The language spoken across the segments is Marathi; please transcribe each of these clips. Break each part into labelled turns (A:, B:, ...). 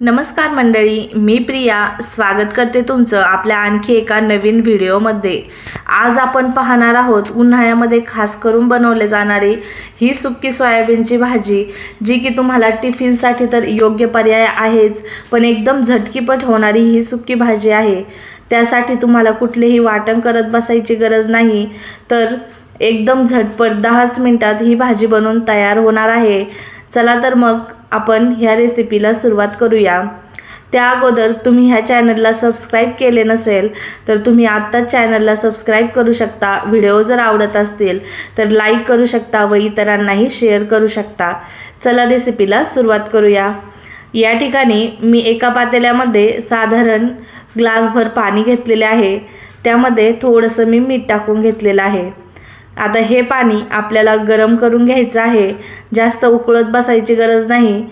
A: नमस्कार मंडळी मी प्रिया. स्वागत करते तुमचं आपल्या आणखी एका नवीन व्हिडिओमध्ये. आज आपण पाहणार आहोत उन्हाळ्यामध्ये खास करून बनवले जाणारी ही सुक्की सोयाबीनची भाजी जी की तुम्हाला टिफिनसाठी तर योग्य पर्याय आहेच पण एकदम झटकीपट होणारी ही सुक्की भाजी आहे. त्यासाठी तुम्हाला कुठलेही वाटण करत बसायची गरज नाही. तर एकदम झटपट दहाच मिनटात ही भाजी बनवून तयार होणार आहे. चला तर मग आपण ह्या रेसिपीला सुरुवात करूया. त्या अगोदर तुम्ही ह्या चॅनलला सबस्क्राईब केले नसेल तर तुम्ही आत्ताच चॅनलला सबस्क्राईब करू शकता. व्हिडिओ जर आवडत असतील तर लाईक करू शकता व इतरांनाही शेअर करू शकता. चला रेसिपीला सुरुवात करूया. या ठिकाणी मी एका पातेल्यामध्ये साधारण ग्लासभर पाणी घेतलेले आहे. त्यामध्ये थोडंसं मी मीठ टाकून घेतलेलं आहे. आता हे पाणी आपल्याला गरम करून घ्यायचं आहे. जास्त उकळत बसायची गरज नाही.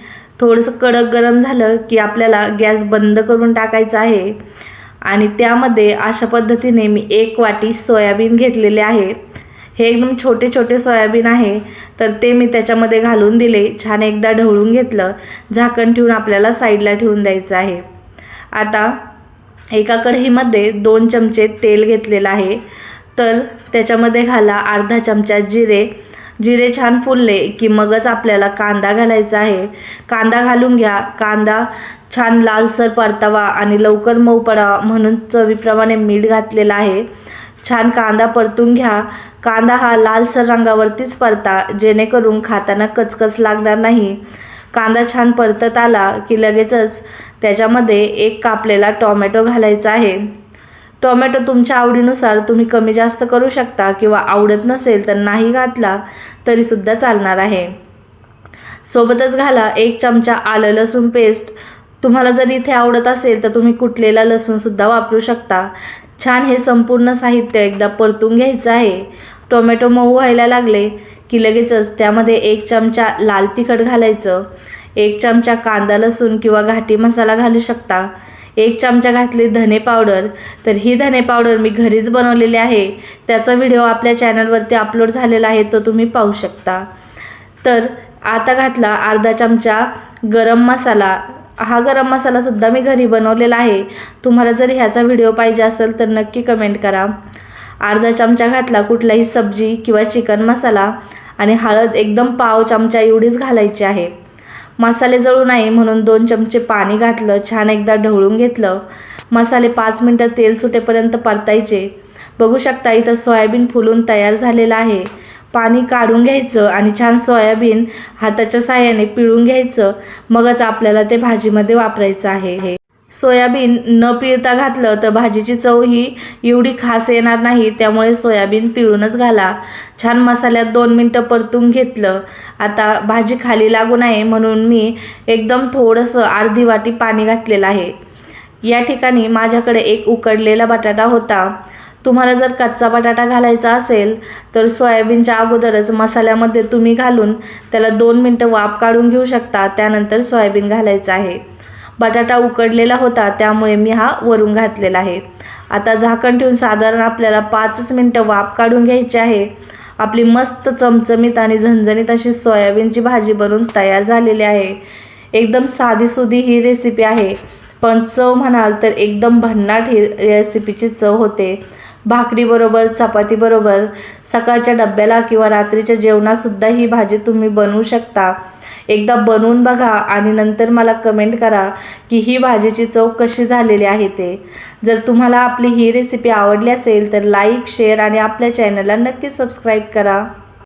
A: थोडंसं कडक गरम झालं की आपल्याला गॅस बंद करून टाकायचा आहे. आणि त्यामध्ये अशा पद्धतीने मी एक वाटी सोयाबीन घेतलेले आहे. हे एकदम छोटे छोटे सोयाबीन आहे. तर ते मी त्याच्यामध्ये घालून दिले. छान एकदा ढवळून घेतलं. झाकण ठेवून आपल्याला साईडला ठेवून द्यायचं आहे. आता एका कढईमध्ये दोन चमचे तेल घेतलेलं आहे. तर त्याच्यामध्ये घाला अर्धा चमचा जिरे. जिरे छान फुलले की मगच आपल्याला कांदा घालायचा आहे. कांदा घालून घ्या. कांदा छान लालसर परतावा आणि लवकर मऊ पडावा म्हणून चवीप्रमाणे मीठ घातलेलं आहे. छान कांदा परतून घ्या. कांदा हा लालसर रंगावरतीच परता जेणेकरून खाताना कचकच लागणार नाही. कांदा छान परतत आला की लगेचच त्याच्यामध्ये एक कापलेला टॉमॅटो घालायचा आहे. टोमॅटो तुमच्या आवडीनुसार तुम्ही कमी जास्त करू शकता किंवा आवडत नसेल तर नाही घातला तरीसुद्धा चालणार आहे. सोबतच घाला एक चमचा आलं लसूण पेस्ट तुम्हाला जर इथे आवडत असेल तर तुम्ही कुटलेला लसूणसुद्धा वापरू शकता. छान हे संपूर्ण साहित्य एकदा परतून घ्यायचं आहे. टोमॅटो मऊ व्हायला लागले की लगेचच त्यामध्ये एक चमचा लाल तिखट घालायचं. एक चमचा कांदा लसूण किंवा घाटी मसाला घालू शकता. एक चमचा घातली धने पावडर. तर ही धने पावडर मी घरीच बनवलेली आहे. त्याचा व्हिडिओ आपल्या चॅनलवरती अपलोड झालेला आहे तो तुम्ही पाहू शकता. तर आता घातला अर्धा चमचा गरम मसाला. हा गरम मसालासुद्धा मी घरी बनवलेला आहे. तुम्हाला जर ह्याचा व्हिडिओ पाहिजे असेल तर नक्की कमेंट करा. अर्धा चमचा घातला कुठलाही सब्जी किंवा चिकन मसाला. आणि हळद एकदम पाव चमचा एवढीच घालायची आहे. मसाले जळू नाही म्हणून दोन चमचे पाणी घातलं छान एकदा ढवळून घेतलं. मसाले पाच मिनटं तेल सुटेपर्यंत परतायचे. बघू शकता इथं सोयाबीन फुलून तयार झालेलं आहे. पाणी काढून घ्यायचं आणि छान सोयाबीन हाताच्या साह्याने पिळून घ्यायचं. मगच आपल्याला ते भाजीमध्ये वापरायचं आहे. हे सोयाबीन न पिळता घातलं तर भाजीची चव ही एवढी खास येणार नाही त्यामुळे सोयाबीन पिळूनच घाला. छान मसाल्यात दोन मिनटं परतून घेतलं. आता भाजी खाली लागू नये म्हणून मी एकदम थोडंसं अर्धी वाटी पाणी घातलेलं आहे. या ठिकाणी माझ्याकडे एक उकडलेला बटाटा होता. तुम्हाला जर कच्चा बटाटा घालायचा असेल तर सोयाबीनच्या अगोदरच मसाल्यामध्ये तुम्ही घालून त्याला दोन मिनटं वाफ काढून घेऊ शकता त्यानंतर सोयाबीन घालायचं आहे. बटाटा उकडलेला होता त्यामुळे मी हा वरून घातलेला आहे. आता झाकण ठेवून साधारण आपल्याला पाचच मिनटं वाफ काढून घ्यायची आहे. आपली मस्त चमचमीत आणि झणझणीत अशी सोयाबीनची भाजी बनवून तयार झालेली आहे. एकदम साधीसुधी ही रेसिपी आहे. पण चव म्हणाल तर एकदम भन्नाट ही रेसिपीची चव होते. भाकरीबरोबर चपातीबरोबर सकाळच्या डब्याला किंवा रात्रीच्या जेवणासुद्धा ही भाजी तुम्ही बनवू शकता. एकदा बनवून बघा आणि नंतर मला कमेंट करा की ही भाजीची चव कशी झालेली आहे ते. जर तुम्हाला आपली ही रेसिपी आवडली असेल तर लाईक शेअर आणि आपल्या चॅनलला नक्की सबस्क्राईब करा.